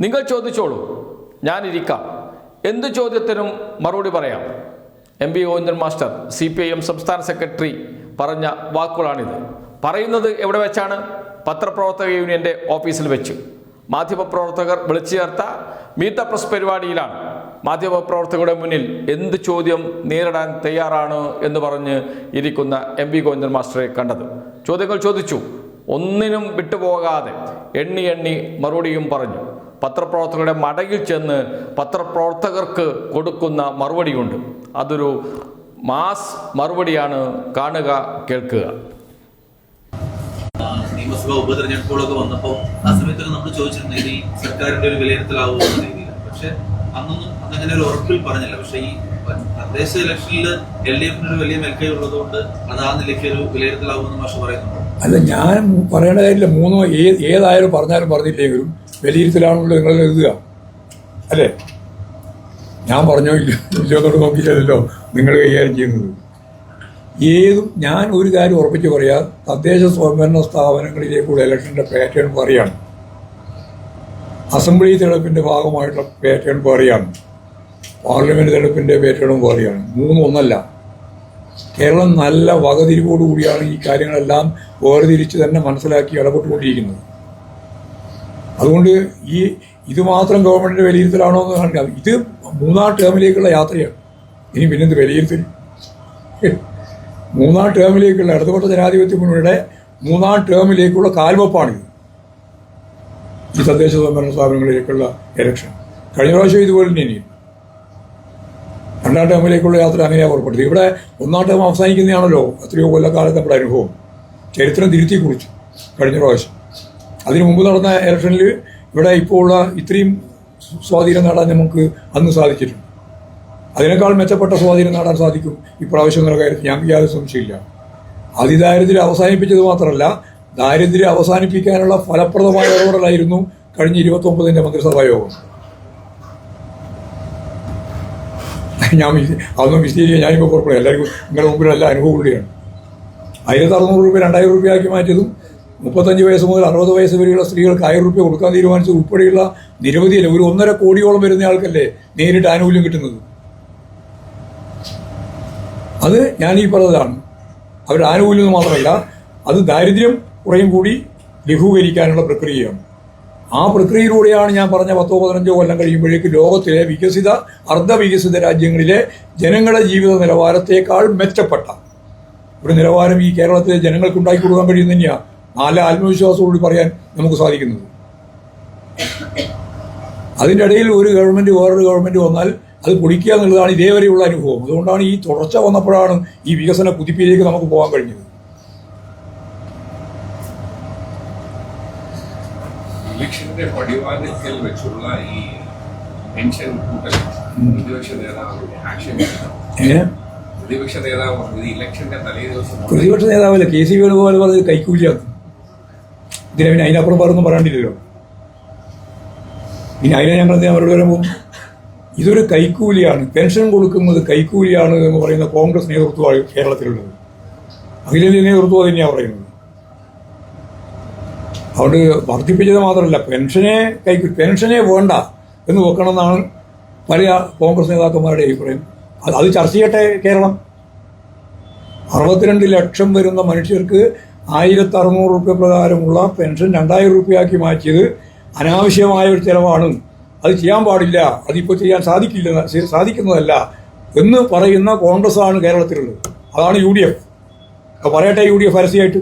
നിങ്ങൾ ചോദിച്ചോളൂ. ഞാനിരിക്കാം. എന്ത് ചോദ്യത്തിനും മറുപടി പറയാം. M P Govindan master C P I M സംസ്ഥാന സെക്രട്ടറി പറഞ്ഞ വാക്കുകളാണിത്. പറയുന്നത് എവിടെ വെച്ചാണ്? പത്രപ്രവർത്തക യൂണിയന്റെ ഓഫീസിൽ വെച്ച്. മാധ്യമപ്രവർത്തകർ വിളിച്ചു ചേർത്ത ദ പ്രസ് പരിപാടിയിലാണ്. മാധ്യമപ്രവർത്തകരുടെ മുന്നിൽ എന്ത് ചോദ്യം നേരിടാൻ തയ്യാറാണ് എന്ന് പറഞ്ഞ് ഇരിക്കുന്ന എം പി ഗോവിന്ദൻ മാസ്റ്ററെ കണ്ടത്. ചോദ്യങ്ങൾ ചോദിച്ചു. ഒന്നിനും വിട്ടുപോകാതെ എണ്ണി എണ്ണി മറുപടിയും പറഞ്ഞു. പത്രപ്രവർത്തകരുടെ മടയിൽ ചെന്ന് പത്രപ്രവർത്തകർക്ക് കൊടുക്കുന്ന മറുപടിയുണ്ട്. അതൊരു മാസ് മറുപടിയാണ് കാണുക കേൾക്കുക. നിയമസഭാ ഉപതെരഞ്ഞെടുപ്പുകളൊക്കെ വന്നപ്പോൾ ആ സമയത്തൊക്കെ നമ്മൾ ചോദിച്ചിരുന്നു ഇനി സർക്കാരിന്റെ ഒരു വിലയിരുത്തലാവുമോ എന്ന രീതിയിൽ. പക്ഷെ അന്നൊന്നും അതങ്ങനെ ഒരു ഉറപ്പിൽ പറഞ്ഞില്ല. പക്ഷെ ഈ തദ്ദേശ ഇലക്ഷനിൽ എൽ ഡി എഫിന് ഒരു വലിയ മേൽക്കൈ ഉള്ളതുകൊണ്ട് അത് ആ നിലയ്ക്ക് ഒരു വിലയിരുത്തലാവുമെന്ന് മാഷ് പറയുന്നുണ്ട്? അല്ല ഞാൻ പറയേണ്ട കാര്യമില്ല. മൂന്നോ ഏത് ഏതായാലും പറഞ്ഞാലും പറഞ്ഞില്ലെങ്കിലും വിലയിരുത്തലാണല്ലോ നിങ്ങൾ കരുതുക അല്ലേ? ഞാൻ പറഞ്ഞോ ഇല്ല ഇല്ലയോന്നോട് നോക്കിയതല്ലോ നിങ്ങൾ കൈകാര്യം ചെയ്യുന്നത്. ഏതും ഞാൻ ഒരു കാര്യം ഉറപ്പിച്ച് പറയാം തദ്ദേശ സ്വയംഭരണ സ്ഥാപനങ്ങളിലേക്കുള്ള ഇലക്ഷന്റെ പാറ്റേൺ പറയാണ്. അസംബ്ലി തെരഞ്ഞെടുപ്പിന്റെ ഭാഗമായിട്ടുള്ള പാറ്റേൺ പറയാണ്. പാർലമെന്റ് തെരഞ്ഞെടുപ്പിന്റെ പാറ്റേണും പറയാണ്. മൂന്നും ഒന്നല്ല കേരളം നല്ല വകതിരിവോടുകൂടിയാണ് ഈ കാര്യങ്ങളെല്ലാം വേർതിരിച്ച് തന്നെ മനസ്സിലാക്കി ഇടപെട്ടുകൊണ്ടിരിക്കുന്നത്. അതുകൊണ്ട് ഈ ഇത് മാത്രം ഗവൺമെന്റിന്റെ വിലയിരുത്തലാണോ എന്ന് കാണിക്കാം ഇത് മൂന്നാം ടേമിലേക്കുള്ള യാത്രയാണ്. ഇനി പിന്നെന്ത് വിലയിരുത്തൽ. മൂന്നാം ടേമിലേക്കുള്ള ഇടതുപക്ഷ ജനാധിപത്യ മുന്നണിയുടെ മൂന്നാം ടേമിലേക്കുള്ള കാൽവെപ്പാണിത് ഈ തദ്ദേശ സ്വയംഭരണ സ്ഥാപനങ്ങളിലേക്കുള്ള ഇലക്ഷൻ കഴിഞ്ഞ പ്രാവശ്യം ഇതുപോലെ തന്നെ ഇനിയും. രണ്ടാം ടേമിലേക്കുള്ള യാത്ര അങ്ങനെയാണ് പുറപ്പെട്ടത് ഇവിടെ ഒന്നാം ടേം അവസാനിക്കുന്നതാണല്ലോ. എത്രയോ കൊല്ലക്കാലത്ത് നമ്മുടെ അനുഭവം. ചരിത്രം തിരുത്തി കുറിച്ചു കഴിഞ്ഞ പ്രാവശ്യം. അതിനു മുമ്പ് നടന്ന ഇലക്ഷനിൽ ഇവിടെ ഇപ്പോൾ ഉള്ള ഇത്രയും സ്വാധീനം നേടാൻ നമുക്ക് അന്ന് സാധിച്ചിട്ടുണ്ട്. അതിനേക്കാൾ മെച്ചപ്പെട്ട സ്വാധീനം നേടാൻ സാധിക്കും ഇപ്രാവശ്യം എന്നുള്ള കാര്യത്തിൽ ഞങ്ങൾക്ക് യാതൊരു സംശയമില്ല അതിദാരിദ്ര്യം അവസാനിപ്പിച്ചത് മാത്രമല്ല ദാരിദ്ര്യം അവസാനിപ്പിക്കാനുള്ള ഫലപ്രദമായ ഇടപെടലായിരുന്നു കഴിഞ്ഞ ഇരുപത്തി ഒമ്പതിന്റെ മന്ത്രിസഭാ യോഗം. ഞാൻ അതൊന്നും വിശദീകരിക്കാൻ ഞാനിപ്പോൾ പുറപ്പെടും എല്ലാവർക്കും നിങ്ങളുടെ മുമ്പിൽ എല്ലാ കൂടിയാണ് ആയിരത്തി അറുന്നൂറ് രൂപ രണ്ടായിരം രൂപയാക്കി മാറ്റിയതും മുപ്പത്തഞ്ച് വയസ്സ് മുതൽ അറുപത് വയസ്സ് വരെയുള്ള സ്ത്രീകൾക്ക് ആയിരം രൂപ കൊടുക്കാൻ തീരുമാനിച്ചത് ഉൾപ്പെടെയുള്ള നിരവധിയല്ല? ഒരു ഒന്നര കോടിയോളം വരുന്ന ആൾക്കല്ലേ നേരിട്ട് ആനുകൂല്യം കിട്ടുന്നത്? അത് ഞാൻ ഈ പറഞ്ഞതാണ്. അവരുടെ ആനുകൂല്യം മാത്രമല്ല അത് ദാരിദ്ര്യം കുറയും കൂടി ലഘൂകരിക്കാനുള്ള പ്രക്രിയയാണ്. ആ പ്രക്രിയയിലൂടെയാണ് ഞാൻ പറഞ്ഞ പത്തോ പതിനഞ്ചോ കൊല്ലം കഴിയുമ്പോഴേക്ക് ലോകത്തിലെ വികസിത അർദ്ധവികസിത രാജ്യങ്ങളിലെ ജനങ്ങളുടെ ജീവിത നിലവാരത്തേക്കാൾ മെച്ചപ്പെട്ട ഒരു നിലവാരം ഈ കേരളത്തിലെ ജനങ്ങൾക്ക് ഉണ്ടാക്കി കൊടുക്കാൻ കഴിയുന്ന തന്നെയാണ് നല്ല ആത്മവിശ്വാസത്തോടുകൂടി പറയാൻ നമുക്ക് സാധിക്കുന്നത്. അതിന്റെ ഇടയിൽ ഒരു ഗവൺമെന്റ് വേറൊരു ഗവൺമെന്റ് വന്നാൽ അത് പൊളിക്കുക എന്നുള്ളതാണ് ഇതേവരെയുള്ള അനുഭവം. അതുകൊണ്ടാണ് ഈ തുടർച്ച വന്നപ്പോഴാണ് ഈ വികസന കുതിപ്പിലേക്ക് നമുക്ക് പോകാൻ കഴിഞ്ഞത്. ഇലക്ഷന്റെ പടിവാതിൽക്കൽ വെച്ചുള്ള ഈ പെൻഷൻ കൂട്ടൽ പ്രതിപക്ഷ നേതാവ് ആക്ഷൻ പ്രതിപക്ഷ നേതാവ് ഇലക്ഷന്റെ തലേ ദിവസം പ്രതിപക്ഷ നേതാവല്ല? കെ സി വേണുഗോപാൽ പറഞ്ഞത് കൈക്കൂലിയാണ് ഇതിനെ പിന്നെ അതിനപ്പുറം വേറൊന്നും പറയാണ്ടില്ലല്ലോ. ഇനി അതിനെ ഞങ്ങൾ എന്തിനാ വരാൻ പോകും. ഇതൊരു കൈക്കൂലിയാണ്. പെൻഷൻ കൊടുക്കുന്നത് കൈക്കൂലിയാണ് എന്ന് പറയുന്ന കോൺഗ്രസ് നേതൃത്വമാണ് കേരളത്തിലുള്ളത്. അഖിലേന്ത്യ നേതൃത്വം തന്നെയാണ് പറയുന്നത്. അതുകൊണ്ട് വർദ്ധിപ്പിച്ചത് മാത്രമല്ല പെൻഷനെ കൈക്കൂ പെൻഷനെ വേണ്ട എന്ന് വെക്കണമെന്നാണ് പല കോൺഗ്രസ് നേതാക്കന്മാരുടെ അഭിപ്രായം. അത് ചർച്ച ചെയ്യട്ടെ കേരളം. അറുപത്തിരണ്ട് ലക്ഷം വരുന്ന മനുഷ്യർക്ക് ആയിരത്തി അറുന്നൂറ് റുപ്യ പ്രകാരമുള്ള പെൻഷൻ രണ്ടായിരം റുപ്യയാക്കി മാറ്റിയത് അനാവശ്യമായ ഒരു ചിലവാണ്. അത് ചെയ്യാൻ പാടില്ല. അതിപ്പോൾ ചെയ്യാൻ സാധിക്കില്ല സാധിക്കുന്നതല്ല എന്ന് പറയുന്ന കോൺഗ്രസ് ആണ് കേരളത്തിലുള്ളത്. അതാണ് യു ഡി എഫ് പറയട്ടെ യു ഡി എഫ് പരസ്യമായിട്ട്.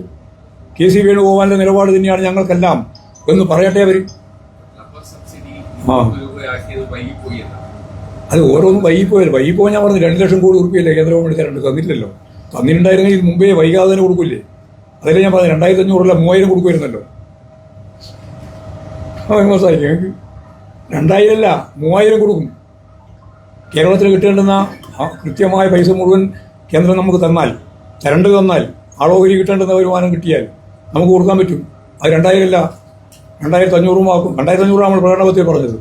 കെ സി വേണുഗോപാലിന്റെ നിലപാട് തന്നെയാണ് ഞങ്ങൾക്കെല്ലാം എന്ന് പറയട്ടെ അവർ ആ. അത് ഓരോന്നും വൈകിപ്പോയാലും വൈകിപ്പോ ഞാൻ പറഞ്ഞു രണ്ട് ലക്ഷം കോടി ഉറുപ്പിയല്ലേ കേന്ദ്ര ഗവൺമെന്റ് തരണ്ട് തന്നില്ലല്ലോ തന്നിട്ടുണ്ടായിരുന്നെങ്കിൽ മുമ്പേ വൈകാതെ തന്നെ കൊടുക്കില്ലേ? അതല്ലേ ഞാൻ പറഞ്ഞു രണ്ടായിരത്തി അഞ്ഞൂറില്ല മൂവായിരം കൊടുക്കുമായിരുന്നല്ലോ. മനസ്സിലായി? രണ്ടായിരം അല്ല മൂവായിരം കൊടുക്കും. കേരളത്തിൽ കിട്ടേണ്ടുന്ന കൃത്യമായ പൈസ മുഴുവൻ കേന്ദ്രം നമുക്ക് തന്നാൽ കരണ്ട് തന്നാൽ ആളോഹരി കിട്ടേണ്ടുന്ന വരുമാനം കിട്ടിയാൽ നമുക്ക് കൊടുക്കാൻ പറ്റും. അത് രണ്ടായിരം അല്ല രണ്ടായിരത്തി അഞ്ഞൂറും ആക്കും. രണ്ടായിരത്തി അഞ്ഞൂറ് നമ്മൾ പ്രകടനപത്തിൽ പറഞ്ഞത്.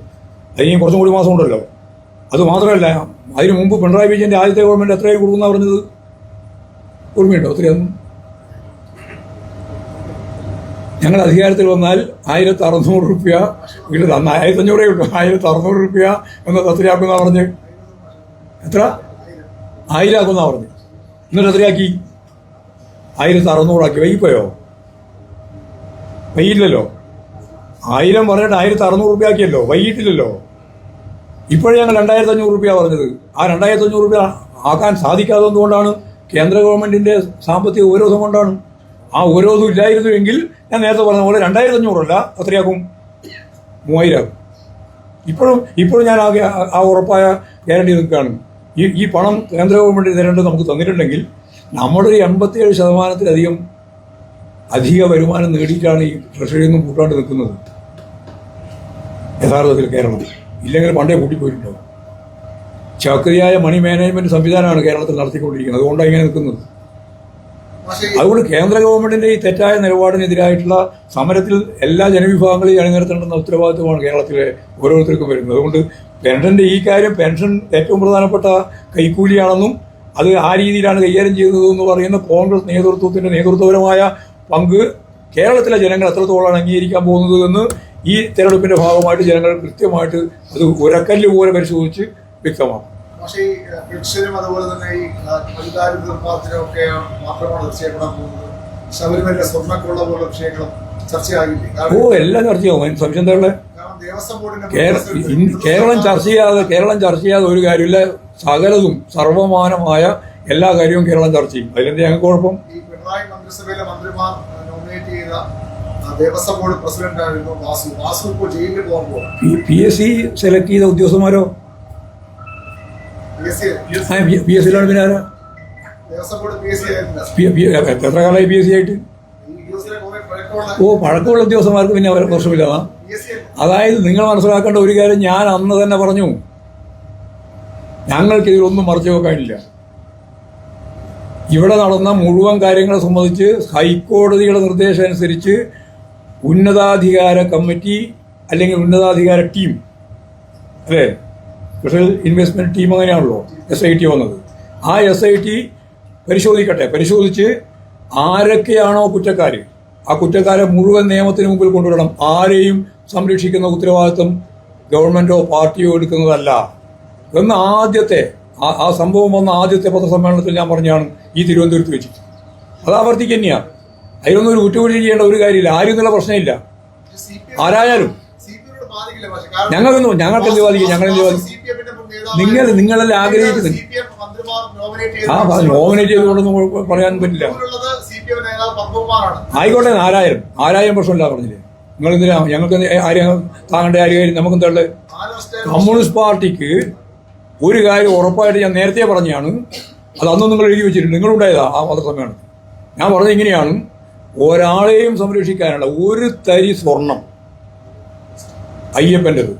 അതിന് കുറച്ചും കൂടി മാസം ഉണ്ടല്ലോ. അത് മാത്രമല്ല അതിന് മുമ്പ് പിണറായി വിജയന്റെ ആദ്യത്തെ ഗവൺമെന്റ് എത്രയായി കൊടുക്കുന്ന പറഞ്ഞത്? ഓർമ്മയുണ്ടോ ഒത്തിരിയൊന്നും ഞങ്ങൾ അധികാരത്തിൽ വന്നാൽ ആയിരത്തി അറുന്നൂറ് റുപ്യ വീട്ടിൽ തന്ന. ആയിരത്തി അഞ്ഞൂറേ ഉള്ളൂ. ആയിരത്തി അറുന്നൂറ് റുപ്യ എന്ന് എത്രയാക്കുന്ന പറഞ്ഞ്. എത്ര? ആയിരം ആക്കുന്ന പറഞ്ഞു. എന്നിട്ട് എത്രയാക്കി? ആയിരത്തി അറുന്നൂറാക്കി വൈകിപ്പോയോ? വൈകില്ലല്ലോ ആയിരം പറഞ്ഞിട്ട് ആയിരത്തി അറുന്നൂറ് റുപ്യ ആക്കിയല്ലോ. വൈകിട്ടില്ലല്ലോ. ഇപ്പോഴേ ഞങ്ങൾ രണ്ടായിരത്തി അഞ്ഞൂറ് റുപ്യ പറഞ്ഞത്. ആ രണ്ടായിരത്തി അഞ്ഞൂറ് റുപ്യ ആക്കാൻ സാധിക്കാത്തതുകൊണ്ടാണ് കേന്ദ്ര ഗവൺമെന്റിന്റെ സാമ്പത്തിക ഉപരോധം കൊണ്ടാണ്. ആ ഉപരോധം ഇല്ലായിരുന്നുവെങ്കിൽ ഞാൻ നേരത്തെ പറഞ്ഞ പോലെ രണ്ടായിരത്തി അഞ്ഞൂറല്ല എത്രയാക്കും മൂവായിരം ഇപ്പോഴും ഇപ്പോഴും ഞാൻ ആകെ ആ ഉറപ്പായ ഗ്യാരണ്ടി നിൽക്കുകയാണ്. ഈ ഈ പണം കേന്ദ്ര ഗവൺമെന്റ് തരേണ്ടത് നമുക്ക് തന്നിട്ടുണ്ടെങ്കിൽ നമ്മുടെ ഒരു എൺപത്തിയേഴ് ശതമാനത്തിലധികം അധിക വരുമാനം നേടിയിട്ടാണ് ഈ ട്രഷറിയിൽ നിന്നും കൂട്ടാണ്ട് നിൽക്കുന്നത്. യഥാർത്ഥത്തിൽ കേരളത്തിൽ. ഇല്ലെങ്കിൽ പണ്ടേ കൂട്ടിപ്പോയിട്ടുണ്ടാവും. ചാക്രിയായ മണി മാനേജ്മെന്റ് സംവിധാനമാണ് കേരളത്തിൽ നടത്തിക്കൊണ്ടിരിക്കുന്നത്. അതുകൊണ്ടാണ് ഇങ്ങനെ നിൽക്കുന്നത്. അതുകൊണ്ട് കേന്ദ്ര ഗവൺമെന്റിന്റെ ഈ തെറ്റായ നിലപാടിനെതിരായിട്ടുള്ള സമരത്തിൽ എല്ലാ ജനവിഭാഗങ്ങളെയും അണിനിരത്തേണ്ടുന്ന ഉത്തരവാദിത്വമാണ് കേരളത്തിലെ ഓരോരുത്തർക്കും വരുന്നത്. അതുകൊണ്ട് പെൻഷന്റെ ഈ കാര്യം പെൻഷൻ ഏറ്റവും പ്രധാനപ്പെട്ട കൈക്കൂലിയാണെന്നും അത് ആ രീതിയിലാണ് കൈകാര്യം ചെയ്യുന്നത് എന്ന് പറയുന്ന കോൺഗ്രസ് നേതൃത്വത്തിന്റെ നേതൃത്വപരമായ പങ്ക് കേരളത്തിലെ ജനങ്ങൾ എത്രത്തോളമാണ് അംഗീകരിക്കാൻ പോകുന്നത് എന്ന് ഈ തെരഞ്ഞെടുപ്പിന്റെ ഭാഗമായിട്ട് ജനങ്ങൾ കൃത്യമായിട്ട് അത് ഉരക്കല്ല് പോലെ പരിശോധിച്ച് വ്യക്തമാക്കും. പക്ഷേ ഈ അതുപോലെ തന്നെ ഈ അധികാരി നിർമ്മാണത്തിനും ഒക്കെ മാത്രമാണ് ചെയ്യപ്പെടാൻ പോകുന്നത് ശബരിമല സ്വർണക്കുള്ള പോലുള്ള വിഷയങ്ങളും ചർച്ചയാകില്ലേ? ഓ എല്ലാം ചർച്ചയാവും സംശയം കേരളം ചർച്ച ചെയ്യാതെ കേരളം ചർച്ച ചെയ്യാതെ ഒരു കാര്യമില്ല. സകലതും സർവമാനമായ എല്ലാ കാര്യവും കേരളം ചർച്ച ചെയ്യും. അതിലെന്ത് ഞങ്ങൾക്ക് കുഴപ്പം? ഈ പിണറായി മന്ത്രിസഭയിലെ മന്ത്രിമാർ നോമിനേറ്റ് ചെയ്ത ദേവസ്വം ബോർഡ് പ്രസിഡന്റ് ആയിരുന്നു വാസു. വാസു ഇപ്പോൾ ജയിലിൽ പോകുമ്പോൾ പി എസ് സി സെലക്ട് ചെയ്ത ഉദ്യോഗസ്ഥന്മാരോ? പി എസ് സിയിലാണ് പിന്നെ ആരാ? എത്ര കാലമായി പി എസ് സി ആയിട്ട്? ഓ പഴക്കമുള്ള ഉദ്യോഗസ്ഥന്മാർക്ക് പിന്നെ അവർ പ്രശ്നമില്ല പി അതായത് നിങ്ങൾ മനസ്സിലാക്കേണ്ട ഒരു കാര്യം ഞാൻ അന്ന് തന്നെ പറഞ്ഞു. ഞങ്ങൾക്ക് ഇതിലൊന്നും മറച്ചു വെക്കാനില്ല. ഇവിടെ നടന്ന മുഴുവൻ കാര്യങ്ങളെ സംബന്ധിച്ച് ഹൈക്കോടതിയുടെ നിർദ്ദേശം അനുസരിച്ച് ഉന്നതാധികാര കമ്മിറ്റി അല്ലെങ്കിൽ ഉന്നതാധികാര ടീം. അല്ലേ? സ്പെഷ്യൽ ഇൻവെസ്റ്റ്മെന്റ് ടീം അങ്ങനെയാണല്ലോ എസ് ഐ ടി വന്നത്. ആ എസ് ഐ ടി പരിശോധിക്കട്ടെ. പരിശോധിച്ച് ആരൊക്കെയാണോ കുറ്റക്കാർ ആ കുറ്റക്കാരെ മുഴുവൻ നിയമത്തിന് മുമ്പിൽ കൊണ്ടുവരണം. ആരെയും സംരക്ഷിക്കുന്ന ഉത്തരവാദിത്വം ഗവൺമെന്റോ പാർട്ടിയോ എടുക്കുന്നതല്ല. എന്ന് ആദ്യത്തെ ആ സംഭവം വന്ന ആദ്യത്തെ പത്രസമ്മേളനത്തിൽ ഞാൻ പറഞ്ഞാണ് ഈ തിരുവനന്തപുരത്ത് വെച്ച്. അത് ആവർത്തിക്കുക തന്നെയാണ് അതിലൊന്നും ഒരു കുറ്റപൊഴി ചെയ്യേണ്ട ഒരു കാര്യമില്ല. ആരും എന്നുള്ള പ്രശ്നമില്ല. ആരായാലും ഞങ്ങൾക്കൊന്നും ഞങ്ങൾക്ക് എന്ത് ബാധിക്കും? ഞങ്ങൾ എന്ത് ബാധിക്കും? നിങ്ങൾ നിങ്ങളെല്ലാം ആഗ്രഹിക്കുന്നത്? ആ നോമിനേറ്റ് ചെയ്തുകൊണ്ടൊന്നും പറയാൻ പറ്റില്ല. ആയിക്കോട്ടെ ആരായിരം ആരായിരം പ്രശ്നമില്ല പറഞ്ഞില്ലേ? നിങ്ങൾ എന്തിനാ ഞങ്ങൾക്ക് ആരെയും താങ്കളുടെ ആരും നമുക്ക് എന്താ കമ്മ്യൂണിസ്റ്റ് പാർട്ടിക്ക് ഒരു കാര്യം ഉറപ്പായിട്ട് ഞാൻ നേരത്തെ പറഞ്ഞാണ്. അത് അന്നും നിങ്ങൾ എഴുതി വെച്ചിട്ടുണ്ട്. നിങ്ങളുണ്ടായതാ ആ സമയമാണ് ഞാൻ പറഞ്ഞത് ഇങ്ങനെയാണ്. ഒരാളെയും സംരക്ഷിക്കാനുള്ള ഒരു തരി സ്വർണം. അയ്യപ്പന്റെത്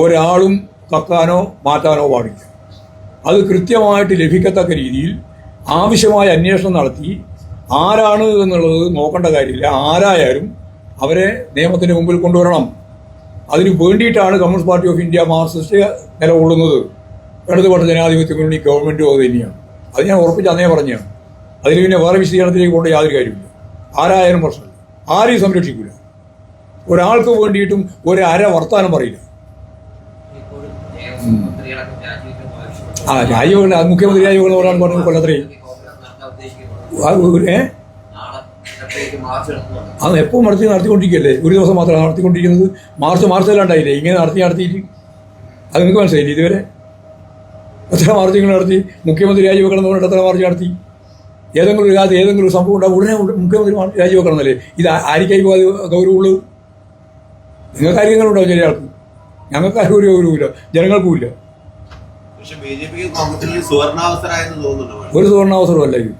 ഒരാളും തക്കാനോ മാറ്റാനോ പാടില്ല. അത് കൃത്യമായിട്ട് ലഭിക്കത്തക്ക രീതിയിൽ ആവശ്യമായ അന്വേഷണം നടത്തി ആരാണ് എന്നുള്ളത് നോക്കേണ്ട കാര്യമില്ല. ആരായാലും അവരെ നിയമത്തിന് മുമ്പിൽ കൊണ്ടുവരണം. അതിനു വേണ്ടിയിട്ടാണ് Communist Party of India Marxist നിലകൊള്ളുന്നത്. ഇടതുപക്ഷ ജനാധിപത്യ മുന്നണി ഗവൺമെന്റും അത് തന്നെയാണ്. അത് ഞാൻ ഉറപ്പിച്ച് അന്നേ പറഞ്ഞാണ് അതിന് പിന്നെ വേറെ വിശദീകരണത്തിലേക്ക് പോകേണ്ട യാതൊരു കാര്യമില്ല ആരായാലും പ്രശ്നമില്ല. ആരെയും സംരക്ഷിക്കില്ല ഒരാൾക്ക് വേണ്ടിയിട്ടും ഒരു അര വർത്താനം പറയില്ല. ആ രാജീവകൻ മുഖ്യമന്ത്രി രാജീവകൻ ഒരാൾ പറഞ്ഞു കൊല്ലത്രേ. ഏ? മാർച്ച് അത് എപ്പോൾ നടത്തി നടത്തിക്കൊണ്ടിരിക്കുകയല്ലേ? ഒരു ദിവസം മാത്രമാണ് നടത്തിക്കൊണ്ടിരിക്കുന്നത്. മാർച്ച് മാർച്ചിലുണ്ടായില്ലേ ഇങ്ങനെ നടത്തി നടത്തിയിട്ട് അത് നിങ്ങൾക്ക് മനസ്സിലായില്ലേ ഇതുവരെ? എത്ര മാർച്ചുകൾ നടത്തി? മുഖ്യമന്ത്രി രാജിവെക്കണം എന്ന് പറഞ്ഞിട്ട് എത്ര മാർച്ച് നടത്തി? ഏതെങ്കിലും ഒരു കാലത്ത് ഏതെങ്കിലും ഒരു സംഭവം ഉണ്ടാകും ഉടനെ മുഖ്യമന്ത്രി രാജിവെക്കണം എന്നല്ലേ? ഇത് ആരിക്കായി ഗൗരവമുള്ളത്? നിങ്ങൾക്ക് കാര്യങ്ങളുണ്ടോ ചില ആൾക്ക്? ഞങ്ങൾക്ക് ആരും ഒരു ഗൗരവമില്ല. ജനങ്ങൾക്കും ഇല്ല. ഒരു സുവർണാവസരമല്ല ഇത്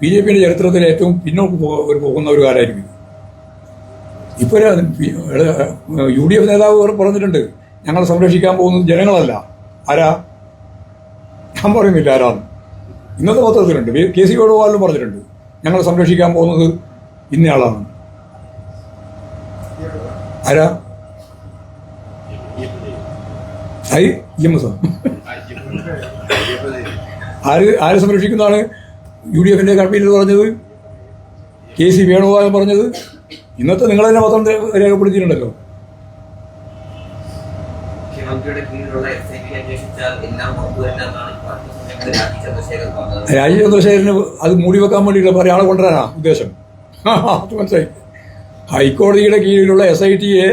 ബി ജെ പിയുടെ ചരിത്രത്തിൽ ഏറ്റവും പിന്നോട്ട് പോകുന്ന ഒരു കാലമായിരിക്കും. ഇപ്പൊ യു ഡി എഫ് നേതാവ് പറ- പറഞ്ഞിട്ടുണ്ട് ഞങ്ങളെ സംരക്ഷിക്കാൻ പോകുന്നത് ജനങ്ങളല്ല. ആരാ? ഞാൻ പറയുന്നില്ല ആരാന്ന്. ഇന്നത്തെ പത്രത്തിലുണ്ട്. കെ സി വേണുഗോപാലും പറഞ്ഞിട്ടുണ്ട് ഞങ്ങളെ സംരക്ഷിക്കാൻ പോകുന്നത് ഇന്നയാളാണ്. ആരാ? ഐ ഇ എം എസ് ആര് ആരെ സംരക്ഷിക്കുന്നതാണ് യു ഡി എഫിന്റെ കൺവീനർ പറഞ്ഞത്? കെ സി വേണുഗോപാലൻ പറഞ്ഞത്? ഇന്നത്തെ നിങ്ങൾ തന്നെ പത്രം രേഖപ്പെടുത്തിയിട്ടുണ്ടല്ലോ. രാജീവ് ചന്ദ്രശേഖരന് അത് മൂടി വെക്കാൻ വേണ്ടിയിട്ടുള്ള ഒരാളെ കൊണ്ടുവരാനാ ഉദ്ദേശം. അത് മനസ്സിലായി. ഹൈക്കോടതിയുടെ കീഴിലുള്ള എസ് ഐ ടിയെ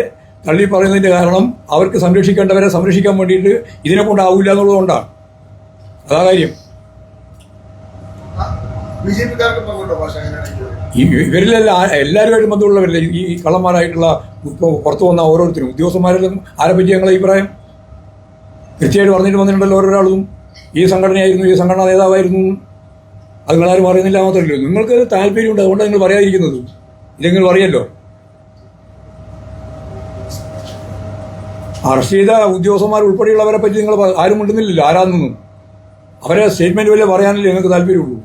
തള്ളി പറയുന്നതിന്റെ കാരണം അവർക്ക് സംരക്ഷിക്കേണ്ടവരെ സംരക്ഷിക്കാൻ വേണ്ടിയിട്ട് ഇതിനെ കൊണ്ടാവില്ല എന്നുള്ളതുകൊണ്ടാണ്. അതാ കാര്യം. ഇവരിലെല്ലാം എല്ലാവരുമായിട്ടും ബന്ധമുള്ളവരില്ല? ഈ കള്ളന്മാരായിട്ടുള്ള ഇപ്പോൾ പുറത്തു വന്ന ഓരോരുത്തരും. ഉദ്യോഗസ്ഥന്മാരിലും ആരെ പറ്റി ഞങ്ങളെ അഭിപ്രായം? കൃത്യമായിട്ട് പറഞ്ഞിട്ട് വന്നിട്ടുണ്ടല്ലോ ഓരോരാളും. ഈ സംഘടനയായിരുന്നു ഈ സംഘടനാ നേതാവായിരുന്നു. അത് നിങ്ങളാരും പറയുന്നില്ല മാത്രമല്ലോ. നിങ്ങൾക്ക് താല്പര്യമുണ്ട് അതുകൊണ്ടാണ് നിങ്ങൾ പറയാതിരിക്കുന്നത്. ഇല്ലെങ്കിൽ പറയല്ലോ. അറസ്റ്റ് ചെയ്ത ഉദ്യോഗസ്ഥന്മാർ ഉൾപ്പെടെയുള്ളവരെ പറ്റി നിങ്ങൾ ആരും മിണ്ടുന്നില്ലല്ലോ. ആരാന്നൊന്നും. അവരെ സ്റ്റേറ്റ്മെന്റ് വല്ല പറയാനല്ലേ ഞങ്ങൾക്ക് താല്പര്യമുള്ളൂ.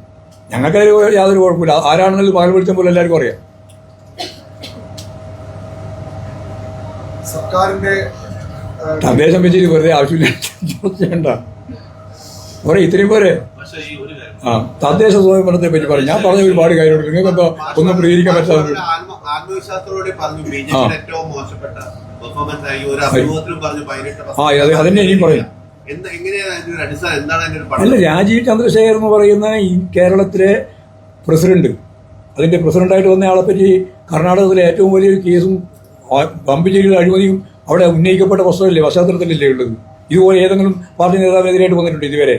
ഞങ്ങൾക്ക് യാതൊരു കുഴപ്പമില്ല. ആരാണെന്നല്ലോ പകൽ വിളിച്ച പോലെ എല്ലാവർക്കും അറിയാം. സർക്കാരിന്റെ തദ്ദേശം വെച്ചിട്ട് വെറുതെ ആവശ്യമില്ല. ചോദിച്ചേണ്ട. പോരെ ഇത്രയും പോരെ. ആ തദ്ദേശ സ്വയംഭരണത്തെ പറ്റി പറഞ്ഞു ഞാൻ പറഞ്ഞ ഒരുപാട് കാര്യമുണ്ട് നിങ്ങൾക്ക് എന്തോ ഒന്നും പ്രതികരിക്കാൻ പറ്റാതെ. പെർഫോമൻസ് ആയി. ഒരു അഭിമുഖത്തിലും പറഞ്ഞു പതിനെട്ട് അതന്നെ ഇനിയും പറയും. അല്ല രാജീവ് ചന്ദ്രശേഖർ എന്ന് പറയുന്ന ഈ കേരളത്തിലെ പ്രസിഡന്റ് അതിന്റെ പ്രസിഡന്റായിട്ട് വന്ന ആളെ പറ്റി കർണാടകത്തിലെ ഏറ്റവും വലിയൊരു കേസും പമ്പിച്ചേരിയുടെ അഴിമതിയും അവിടെ ഉന്നയിക്കപ്പെട്ട പ്രശ്നമല്ലേ പശ്ചാത്തലത്തിലല്ലേ ഉള്ളത്? ഇതുപോലെ ഏതെങ്കിലും പാർട്ടി നേതാവിനെതിരായിട്ട് വന്നിട്ടുണ്ട് ഇതുവരെ.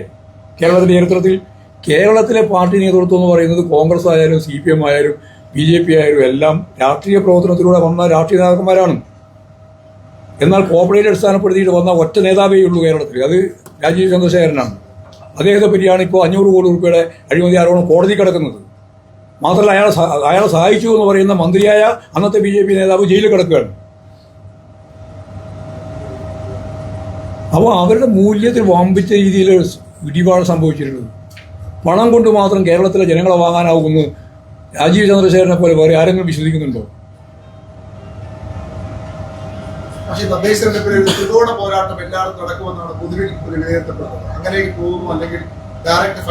കേരളത്തിലെ ചരിത്രത്തിൽ കേരളത്തിലെ പാർട്ടി നേതൃത്വം എന്ന് പറയുന്നത് കോൺഗ്രസ് ആയാലും സി പി എം ആയാലും ബി ജെ പി ആയാലും എല്ലാം രാഷ്ട്രീയ പ്രവർത്തനത്തിലൂടെ വന്ന രാഷ്ട്രീയ നേതാക്കന്മാരാണ്. എന്നാൽ കോപ്പറേറ്റ് അടിസ്ഥാനപ്പെടുത്തിയിട്ട് വന്ന ഒറ്റ നേതാവേ ഉള്ളൂ കേരളത്തിൽ. അത് രാജീവ് ചന്ദ്രശേഖരനാണ്. അദ്ദേഹത്തെ പറ്റിയാണ് ഇപ്പോൾ അഞ്ഞൂറ് കോടി രൂപയുടെ അഴിമതി ആരോപണം കോടതി കിടക്കുന്നത്. മാത്രമല്ല അയാളെ അയാളെ സഹായിച്ചു എന്ന് പറയുന്ന മന്ത്രിയായ അന്നത്തെ ബി ജെ പി നേതാവ് ജയിലിൽ കിടക്കുകയാണ്. അപ്പോൾ അവരുടെ മൂല്യത്തിൽ വമ്പിച്ച രീതിയിൽ ഇടിപാട് സംഭവിച്ചിട്ടുള്ളത്. പണം കൊണ്ട് മാത്രം കേരളത്തിലെ ജനങ്ങളെ വാങ്ങാനാവുമെന്ന് രാജീവ് ചന്ദ്രശേഖരനെ പോലെ വേറെ ആരെങ്കിലും വിശ്വസിക്കുന്നുണ്ടോ? പക്ഷേ തദ്ദേശ തെരഞ്ഞെടുപ്പിൽ ഒരു ത്രികോണ പോരാട്ടം എല്ലായിടത്തും നടക്കുമെന്നാണ് പൊതുവിൽ ഒരു വിലയിരുത്തപ്പെടുന്നത്. അങ്ങനെയൊക്കെ പോകുന്നു അല്ലെങ്കിൽ ഡയറക്റ്റ്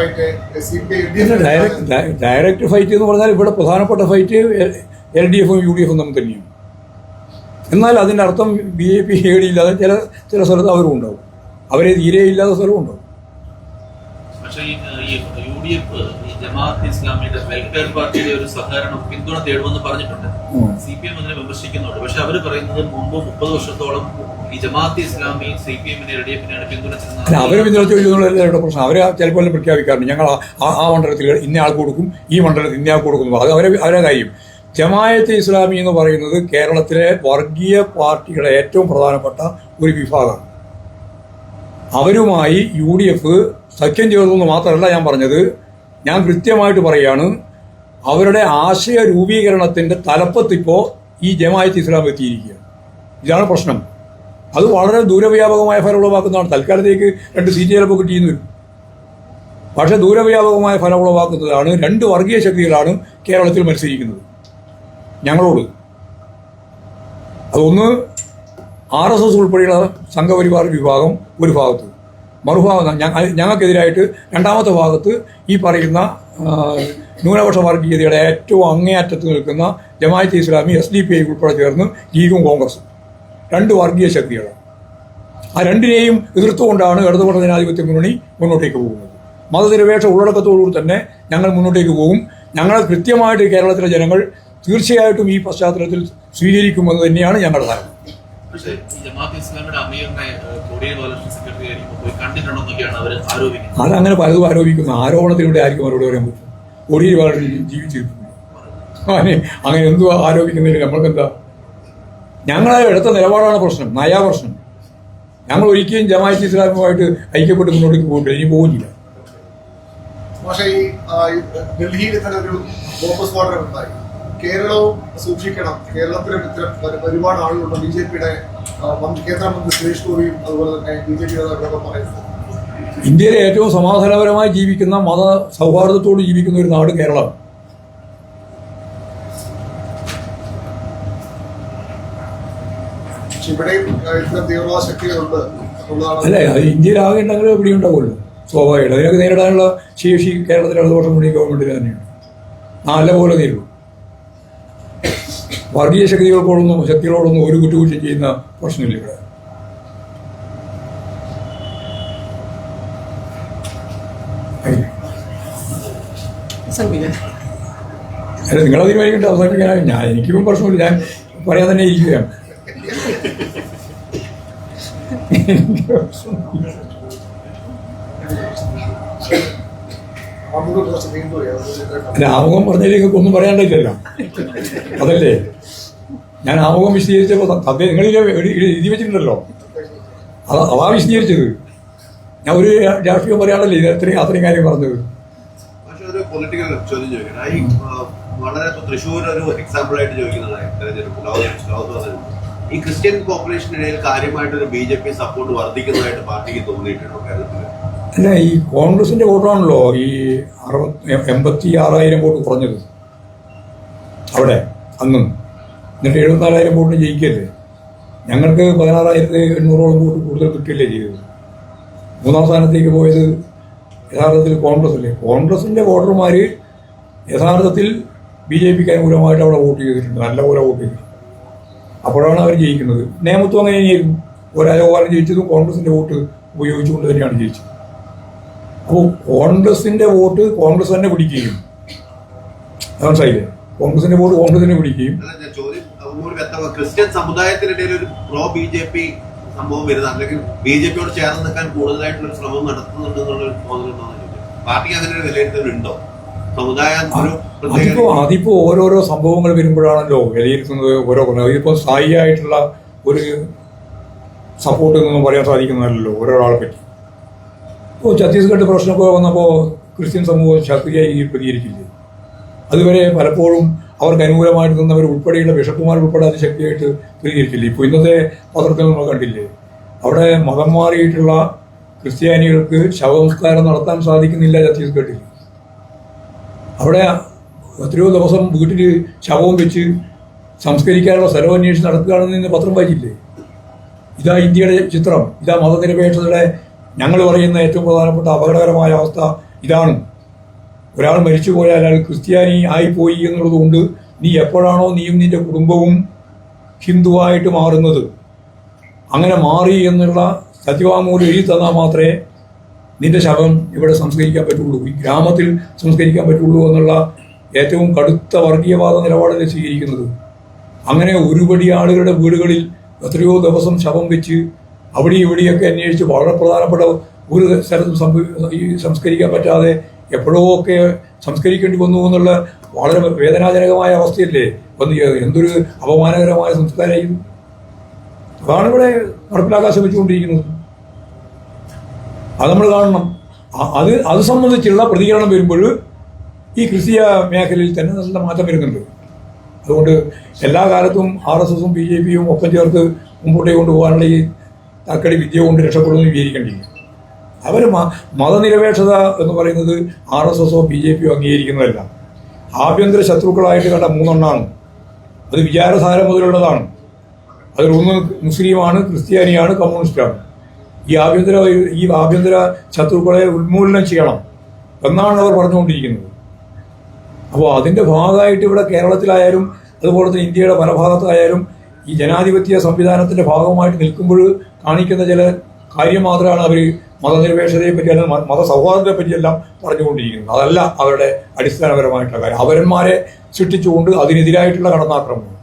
ഫൈറ്റ് എന്ന് പറഞ്ഞാൽ ഇവിടെ പ്രധാനപ്പെട്ട ഫൈറ്റ് എൽ ഡി എഫും യു ഡി എഫും തമ്മിൽ തന്നെയാണ്. എന്നാൽ അതിന്റെ അർത്ഥം B J P A D ഇല്ലാതെ ചില ചില സ്ഥലത്ത് അവരും ഉണ്ടാവും. അവരെ തീരെ ഇല്ലാത്ത സ്ഥലവും ഉണ്ടാവും. പക്ഷേ യു ഡി എഫ് ജമാഅത്ത് ഇസ്ലാമിയുടെ വെൽഫെയർ പാർട്ടിയുടെ ഒരു സഹകരണം പിന്തുണ തേടുമെന്ന് പറഞ്ഞിട്ടുണ്ട്. സി പി എം അതിനെ വിമർശിക്കുന്നുണ്ട്. പക്ഷെ അവർ പറയുന്നത് മുമ്പ് മുപ്പത് വർഷത്തോളം ഈ ജമാഅത്ത് ഇസ്ലാമി സി പി എമ്മിനെ എൽ ഡി എഫിനെയാണ് പിന്തുണച്ചിരുന്നത്. അവർ പിന്തുണച്ചു പ്രശ്നം. അവരെ ചിലപ്പോൾ പ്രഖ്യാപിക്കാറുണ്ട്. ഞങ്ങൾ ആ- മണ്ഡലത്തിൽ ഇന്ന ആൾക്ക് കൊടുക്കും ഈ മണ്ഡലത്തിൽ ഇന്ന ആൾക്ക് കൊടുക്കുന്നു. അത് അവരെ അവരെ കാര്യം. ജമായത്ത് ഇസ്ലാമി എന്ന് പറയുന്നത് കേരളത്തിലെ വർഗീയ പാർട്ടികളെ ഏറ്റവും പ്രധാനപ്പെട്ട ഒരു വിഭാഗമാണ്. അവരുമായി യു ഡി എഫ് സഖ്യം ചേർന്നു എന്ന് മാത്രമല്ല ഞാൻ പറഞ്ഞത് ഞാൻ കൃത്യമായിട്ട് പറയാണ് അവരുടെ ആശയ രൂപീകരണത്തിന്റെ തലപ്പത്തിപ്പോ ഈ ജമായത്ത് ഇസ്ലാം എത്തിയിരിക്കുകയാണ്. ഇതാണ് പ്രശ്നം. അത് വളരെ ദൂരവ്യാപകമായ ഫലം ഉളവാക്കുന്നതാണ്. തൽക്കാലത്തേക്ക് രണ്ട് സീറ്റ് ചിലപ്പോൾ കിട്ടിയെന്ന് വരും. പക്ഷേ ദൂരവ്യാപകമായ ഫലം ഉളവാക്കുന്നതാണ് രണ്ട് വർഗീയ ശക്തികളാണ് കേരളത്തിൽ മത്സരിക്കുന്നത്. ഞങ്ങളോട്. അതൊന്ന് ആർ എസ് എസ് ഉൾപ്പെടെയുള്ള സംഘപരിവാർ വിഭാഗം ഒരു ഭാഗത്ത്. മറുഭാഗം ഞങ്ങൾക്കെതിരായിട്ട് രണ്ടാമത്തെ ഭാഗത്ത് ഈ പറയുന്ന ന്യൂനപക്ഷ വർഗീയതയുടെ ഏറ്റവും അങ്ങേയറ്റത്ത് നിൽക്കുന്ന Jamaat Islami S D P I ഉൾപ്പെടെ ചേർന്ന് ലീഗും കോൺഗ്രസും. രണ്ട് വർഗീയ ശക്തികളാണ്. ആ രണ്ടിനെയും എതിർത്തുകൊണ്ടാണ് ഇടതുപക്ഷ ജനാധിപത്യ മുന്നണി മുന്നോട്ടേക്ക് പോകുന്നത്. മതനിരപേക്ഷ ഉള്ളടക്കത്തോടുകൂടി തന്നെ ഞങ്ങൾ മുന്നോട്ടേക്ക് പോകും. ഞങ്ങൾ കൃത്യമായിട്ട് കേരളത്തിലെ ജനങ്ങൾ തീർച്ചയായിട്ടും ഈ പശ്ചാത്തലത്തിൽ സ്വീകരിക്കുമെന്ന് തന്നെയാണ് ഞങ്ങളുടെ ധാരണ. പക്ഷേ ഈ ജമാഅത്ത് ഇസ്ലാമിയുടെ അമീറിനെ ഏഹ്, കോടിയേരി സെക്രട്ടറി ആയിരിക്കും പോയി കണ്ടിട്ടുണ്ടെന്നൊക്കെയാണ് അവർ ആരോപിക്കുന്നത്. അതങ്ങനെ പലതും ആരോപിക്കുന്നു. ആരോപണത്തിലൂടെ ആയിരിക്കും അവരോട് പറയാൻ പറ്റും. കൊടിയ ജീവിച്ചിരിക്കുന്നു. അങ്ങനെ അങ്ങനെ എന്തു ആരോപിക്കുന്നതിന് നമ്മൾക്കെന്താ? ഞങ്ങളെ എടുത്ത നിലപാടാണ് പ്രശ്നം നയാ പ്രശ്നം ഞങ്ങൾ ഒരിക്കലും ജമാഅത്ത് ഇസ്ലാമുമായിട്ട് ഐക്യപ്പെട്ട് മുന്നോട്ടേക്ക് പോകില്ല ഇനി പോകുന്നില്ല. പക്ഷേ ഈ ഡൽഹിയിൽ തന്നെ ഒരു ബോംബ് സ്ഫോടനം ഉണ്ടായി. കേരളവും സൂക്ഷിക്കണം. കേരളത്തിലും ഇത്തരം ഒരു- ഒരുപാട് ആളുകളുണ്ട്. ബി ജെ പിയുടെ കേന്ദ്രമന്ത്രി സുരേഷ് ഗോപിയും അതുപോലെ തന്നെ ബി ജെ പി നേതാക്കളൊക്കെ പറയുന്നത്. ഇന്ത്യയിലെ ഏറ്റവും സമാധാനപരമായി ജീവിക്കുന്ന മത സൗഹാർദ്ദത്തോട് ജീവിക്കുന്ന ഒരു നാട് കേരളം അല്ലെ അത് അല്ലേ ഇന്ത്യയിലാകേണ്ടെങ്കിൽ ഇവിടെ ഉണ്ടാവുമല്ലോ സ്വാഭാവികമായിട്ട് അതിനൊക്കെ നേരിടാനുള്ള ശേഷി കേരളത്തിലെ ഇടതുപക്ഷം മുന്നണി ഗവൺമെന്റിന് തന്നെയാണ്. നല്ല പോലെ നേരിടും വർഗീയ ശക്തികൾക്കോടൊന്നും ശക്തികളോടൊന്നും ഒരു കുറ്റകുറ്റം ചെയ്യുന്ന പ്രശ്നമില്ല ഇവിടെ. അല്ല നിങ്ങൾ തീരുമാനിക്കേണ്ട അവസാനിക്കാൻ ഞാൻ എനിക്കിപ്പം പ്രശ്നമില്ല. ഞാൻ പറയാൻ തന്നെ ഇരിക്കുകയാണ്. ആമുഖം പറഞ്ഞതിലേക്ക് ഒന്നും പറയാണ്ടില്ലല്ലോ അതല്ലേ? ഞാൻ ആമുഖം വിശദീകരിച്ചപ്പോൾ തദ്ദേ നിങ്ങളിലെ എഴുതി വെച്ചിട്ടുണ്ടല്ലോ. അത് അതാ വിശദീകരിച്ചത്. ഞാൻ ഒരു രാഷ്ട്രീയം പറയാണല്ലോ ഇത് അത്രയും അത്രയും കാര്യം പറഞ്ഞത്. വളരെ തൃശ്ശൂർ ഒരു എക്സാമ്പിൾ ആയിട്ട് ചോദിക്കുന്നതാണ് തെരഞ്ഞെടുപ്പ് ലോക- ലോക തെരഞ്ഞെടുപ്പ്. ഈ ക്രിസ്ത്യൻ പോപ്പുലേഷനിടയിൽ കാര്യമായിട്ടൊരു ബി ജെ പി സപ്പോർട്ട് വർദ്ധിക്കുന്നതായിട്ട് പാർട്ടിക്ക് തോന്നിയിട്ടുണ്ടോ കേരളത്തിൽ അല്ല ഈ കോൺഗ്രസിന്റെ വോട്ടാണല്ലോ ഈ അറുപത്തി എൺപത്തി ആറായിരം വോട്ട് കുറഞ്ഞത്. അവിടെ അന്നും. എന്നിട്ട് എഴുപത്തിനാലായിരം വോട്ടിന് ജയിക്കല്ലേ? ഞങ്ങൾക്ക് പതിനാറായിരത്തി എണ്ണൂറോളം വോട്ട് കൂടുതൽ കിട്ടിയില്ലേ ചെയ്തത്. മൂന്നാം സ്ഥാനത്തേക്ക് പോയത് യഥാർത്ഥത്തിൽ കോൺഗ്രസ് അല്ലേ കോൺഗ്രസിന്റെ വോട്ടർമാർ യഥാർത്ഥത്തിൽ ബി ജെ പിക്ക് അനുകൂലമായിട്ട് അവിടെ വോട്ട് ചെയ്തിട്ടുണ്ട്. നല്ലപോലെ വോട്ട് ചെയ്തിട്ടുണ്ട് അപ്പോഴാണ് അവർ ജയിക്കുന്നത്. നേമത്വം അങ്ങനെ തന്നെയായിരുന്നു. ഒരാജഗോപാലൻ ജയിച്ചതും കോൺഗ്രസിന്റെ വോട്ട് ഉപയോഗിച്ചുകൊണ്ട് തന്നെയാണ് ജയിച്ചത്. കോൺഗ്രസിന്റെ വോട്ട് കോൺഗ്രസ് തന്നെ പിടിക്കുകയും. മനസ്സിലായില്ലേ? കോൺഗ്രസിന്റെ വോട്ട് കോൺഗ്രസ് തന്നെ പിടിക്കുകയും. ക്രിസ്ത്യൻ സമുദായത്തിനിടയിൽ ഒരു പ്രോ ബി ജെ പി സംഭവം വരുന്നത്. അല്ലെങ്കിൽ ബി ജെ പിയോട് ചേർന്ന് നിൽക്കാൻ കൂടുതലായിട്ടുള്ള ശ്രമം നടത്തുന്നുണ്ടെന്നുള്ള ഒരു തോന്നലുണ്ടോ എന്ന് ചോദിച്ചു പാർട്ടിക്ക് അങ്ങനെ ഒരു വിലയിരുത്തലുണ്ടോ അതിപ്പോ അതിപ്പോ ഓരോരോ സംഭവങ്ങൾ വരുമ്പോഴാണല്ലോ വിലയിരുത്തുന്നത് ഓരോ ഇതിപ്പോ സ്ഥായിയായിട്ടുള്ള ഒരു സപ്പോർട്ട് എന്നൊന്നും പറയാൻ സാധിക്കുന്നതല്ലോ ഓരോരാളെ പറ്റി. ഇപ്പോൾ ഛത്തീസ്ഗഡ് പ്രശ്നമൊക്കെ വന്നപ്പോൾ ക്രിസ്ത്യൻ സമൂഹം ശക്തിയായി പ്രതികരിക്കില്ലേ അതുവരെ പലപ്പോഴും അവർക്ക് അനുകൂലമായിട്ട് നിന്നവർ ഉൾപ്പെടെയുള്ള ബിഷപ്പുമാർ ഉൾപ്പെടെ അത് ശക്തിയായിട്ട് പ്രതികരിക്കില്ലേ ഇപ്പോൾ ഇന്നത്തെ പത്രത്തിൽ നമ്മൾ കണ്ടില്ലേ അവിടെ മതം മാറിയിട്ടുള്ള ക്രിസ്ത്യാനികൾക്ക് ശവസംസ്കാരം നടത്താൻ സാധിക്കുന്നില്ല ഛത്തീസ്ഗഡിൽ. അവിടെ എത്രയോ ദിവസം വീട്ടിൽ ശവവും വെച്ച് സംസ്കരിക്കാനുള്ള സ്ഥലം അന്വേഷിച്ച് നടത്തുകയാണെന്ന് പത്രം വായിച്ചില്ലേ ഇതാ ഇന്ത്യയുടെ ചിത്രം ഇതാ മതനിരപേക്ഷതയുടെ ഞങ്ങൾ പറയുന്ന ഏറ്റവും പ്രധാനപ്പെട്ട അപകടകരമായ അവസ്ഥ ഇതാണ്. ഒരാൾ മരിച്ചു പോയാൽ അയാൾ ക്രിസ്ത്യാനി ആയിപ്പോയി എന്നുള്ളത് കൊണ്ട് നീ എപ്പോഴാണോ നീയും നിന്റെ കുടുംബവും ഹിന്ദുവായിട്ട് മാറുന്നത് അങ്ങനെ മാറി എന്നുള്ള സത്യവാങ്മൂലം എഴുതി തന്നാൽ മാത്രമേ നിന്റെ ശവം ഇവിടെ സംസ്കരിക്കാൻ പറ്റുള്ളൂ ഈ ഗ്രാമത്തിൽ സംസ്കരിക്കാൻ പറ്റുള്ളൂ എന്നുള്ള ഏറ്റവും കടുത്ത വർഗീയവാദ നിലപാടല്ലേ സ്വീകരിക്കുന്നത്. അങ്ങനെ ഒരുപടി ആളുകളുടെ വീടുകളിൽ എത്രയോ ദിവസം ശവം വെച്ച് അവിടെ ഇവിടെയൊക്കെ അന്വേഷിച്ച് വളരെ പ്രധാനപ്പെട്ട ഒരു സ്ഥലത്തും ഈ സംസ്കരിക്കാൻ പറ്റാതെ എപ്പോഴോ ഒക്കെ സംസ്കരിക്കേണ്ടി വന്നു എന്നുള്ള വളരെ വേദനാജനകമായ അവസ്ഥയല്ലേ വന്നു എന്തൊരു അപമാനകരമായ സംസ്കാരമായിരുന്നു അതാണ് ഇവിടെ നടപ്പിലാക്കാൻ ശ്രമിച്ചുകൊണ്ടിരിക്കുന്നത്. അത് നമ്മൾ കാണണം. അത് അത് സംബന്ധിച്ചുള്ള പ്രതികരണം വരുമ്പോൾ ഈ ക്രിസ്തീയ മേഖലയിൽ തന്നെ നല്ല മാറ്റം വരുന്നുണ്ട്. അതുകൊണ്ട് എല്ലാ കാലത്തും ആർ എസ് എസും ബി ജെ പിയും ഒപ്പം ചേർത്ത് മുമ്പോട്ടേ കൊണ്ടുപോകാനുള്ള ഈ തക്കടി വിദ്യ കൊണ്ട് രക്ഷപ്പെടുമെന്ന് വിചാരിക്കേണ്ടില്ല. അവർ മതനിരപേക്ഷത എന്ന് പറയുന്നത് ആർ എസ് എസോ ബി ജെ പിയോ അംഗീകരിക്കുന്നതല്ല. ആഭ്യന്തര ശത്രുക്കളായിട്ട് കണ്ട മൂന്നെണ്ണമാണ് അത് വിചാരധാര മുതലുള്ളതാണ്. അതിലൊന്ന് മുസ്ലിമാണ് ക്രിസ്ത്യാനിയാണ് കമ്മ്യൂണിസ്റ്റാണ്. ഈ ആഭ്യന്തര ഈ ആഭ്യന്തര ശത്രുക്കളെ ഉന്മൂലനം ചെയ്യണം എന്നാണ് അവർ പറഞ്ഞുകൊണ്ടിരിക്കുന്നത്. അപ്പോൾ അതിന്റെ ഭാഗമായിട്ട് ഇവിടെ കേരളത്തിലായാലും അതുപോലെ തന്നെ ഇന്ത്യയുടെ പല ഭാഗത്തായാലും ഈ ജനാധിപത്യ സംവിധാനത്തിന്റെ ഭാഗമായിട്ട് നിൽക്കുമ്പോൾ കാണിക്കുന്ന ചില കാര്യം മാത്രമാണ് അവർ മതനിരപേക്ഷതയെ പറ്റി അല്ലെങ്കിൽ മതസൗഹാർദ്ദത്തെ പറ്റിയെല്ലാം പറഞ്ഞുകൊണ്ടിരിക്കുന്നത്. അതല്ല അവരുടെ അടിസ്ഥാനപരമായിട്ടുള്ള കാര്യം. അവരന്മാരെ സൃഷ്ടിച്ചുകൊണ്ട് അതിനെതിരായിട്ടുള്ള കടന്നാക്രമണം.